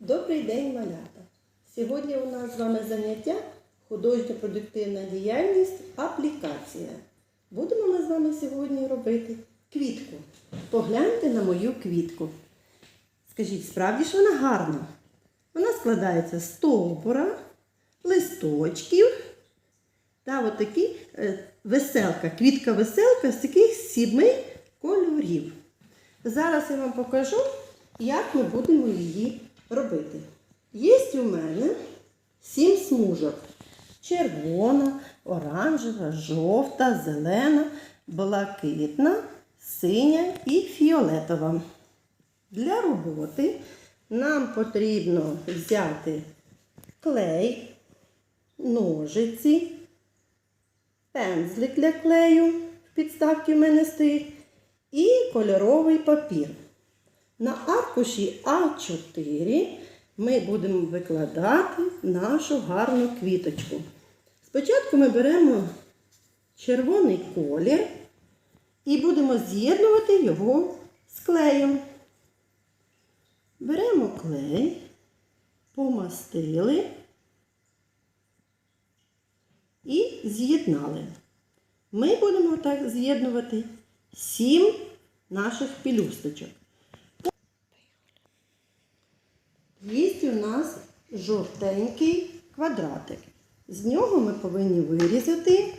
Добрий день, малята! Сьогодні у нас з вами заняття художньо-продуктивна діяльність аплікація. Будемо ми з вами сьогодні робити квітку. Погляньте на мою квітку. Скажіть, справді ж вона гарна? Вона складається з стовбура, листочків та отакі е, веселка, квітка-веселка з таких сіми кольорів. Зараз я вам покажу, як ми будемо її робити. Є у мене сім смужок. Червона, оранжева, жовта, зелена, блакитна, синя і фіолетова. Для роботи нам потрібно взяти клей, ножиці, пензлик для клею, в підставці в мене стоїть, і кольоровий папір. На аркуші А4 ми будемо викладати нашу гарну квіточку. Спочатку ми беремо червоний колір і будемо з'єднувати його з клеєм. Беремо клей, помастили і з'єднали. Ми будемо так з'єднувати сім наших пелюсточок. Є у нас жовтенький квадратик. З нього ми повинні вирізати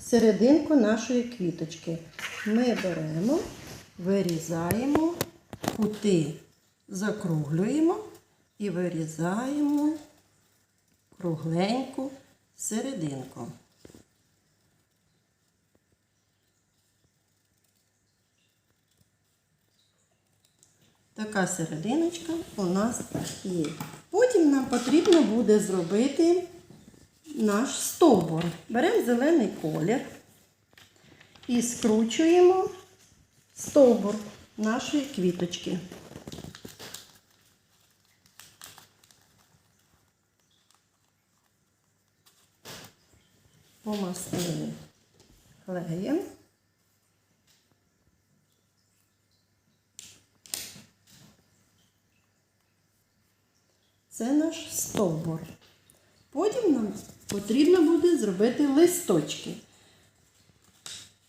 серединку нашої квіточки. Ми беремо, вирізаємо кути, закруглюємо і вирізаємо кругленьку серединку. Така серединочка у нас є. Потім нам потрібно буде зробити наш стовбур. Беремо зелений колір і скручуємо стовбур нашої квіточки. Помастили клеєм. Це наш стовбур. Потім нам потрібно буде зробити листочки.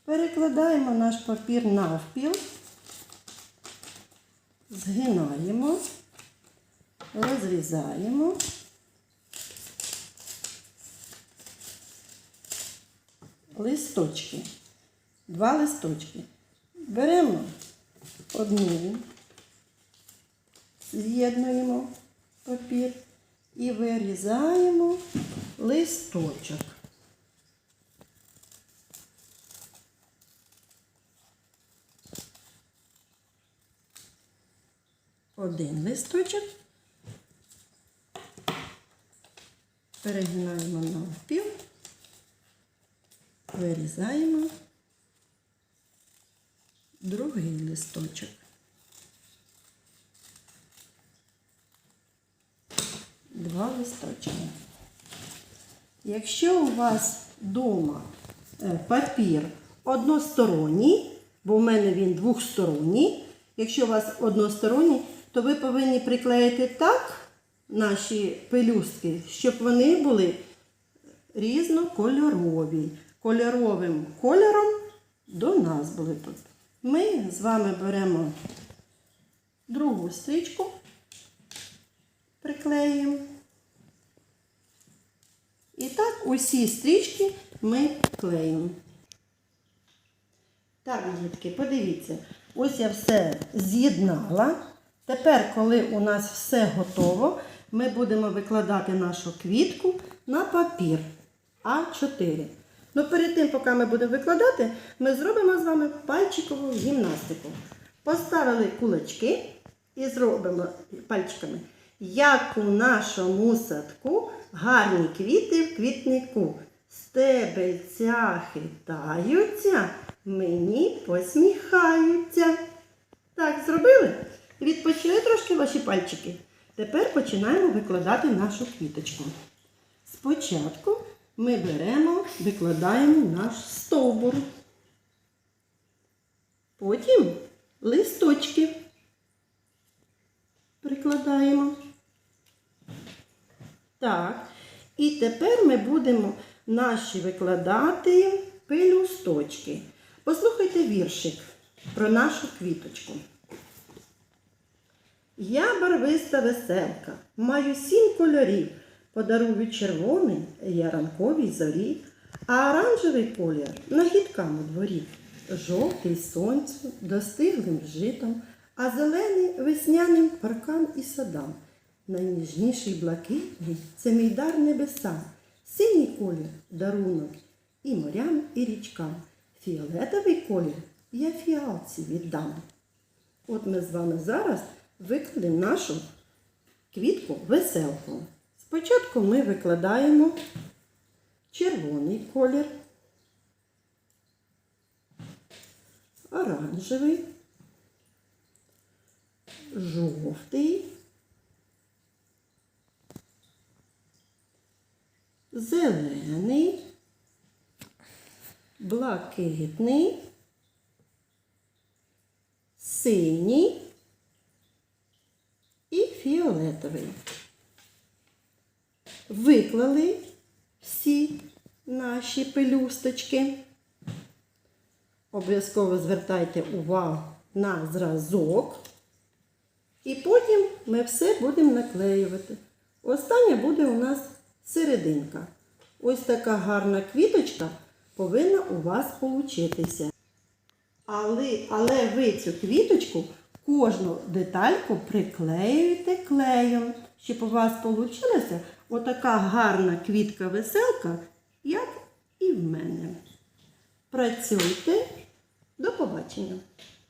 Перекладаємо наш папір навпіл, згинаємо, розрізаємо. Листочки. Два листочки. Беремо одну, з'єднуємо папір і вирізаємо листочок. Один листочок. Перегинаємо навпіл, вирізаємо другий листочок. Два листочки. Якщо у вас вдома е, папір односторонній, бо в мене він двохсторонній, якщо у вас односторонній, то ви повинні приклеїти так наші пелюстки, щоб вони були різнокольорові. Кольоровим кольором до нас були. тут. Ми з вами беремо другу стрічку приклеїмо. І так усі стрічки ми клеїмо. Так, дітки, подивіться, ось я все з'єднала. Тепер, коли у нас все готово, ми будемо викладати нашу квітку на папір А4. Ну, перед тим, поки ми будемо викладати, ми зробимо з вами пальчикову гімнастику. Поставили кулачки і зробимо пальчиками. Як у нашому садку гарні квіти в квітнику. Стебельця хитаються, мені посміхаються. Так, зробили? Відпочили трошки ваші пальчики. Тепер починаємо викладати нашу квіточку. Спочатку ми беремо, викладаємо наш стовбур. Потім листочки прикладаємо. Так. І тепер ми будемо наші викладати пелюсточки. Послухайте віршик про нашу квіточку. Я барвиста веселка, маю сім кольорів. Подарую червоний я ранковій зорі, а оранжевий колір нагідкам у дворі. Жовтий сонцю, достиглим житом, а зелений весняним паркам і садам. Найніжніший блакитний це мій дар небеса, синій колір дарунок і морям, і річкам. Фіолетовий колір я фіалці віддам. От ми з вами зараз викладемо нашу квітку веселку. Спочатку ми викладаємо червоний колір, оранжевий, жовтий, зелений, блакитний, синій і фіолетовий. Виклали всі наші пелюсточки. Обов'язково звертайте увагу на зразок. І потім ми все будемо наклеювати. Остання буде у нас серединка. Ось така гарна квіточка повинна у вас получитися. Але, але ви цю квіточку кожну детальку приклеюєте клеєм, щоб у вас вийшла отака гарна квітка-веселка, як і в мене. Працюйте. До побачення!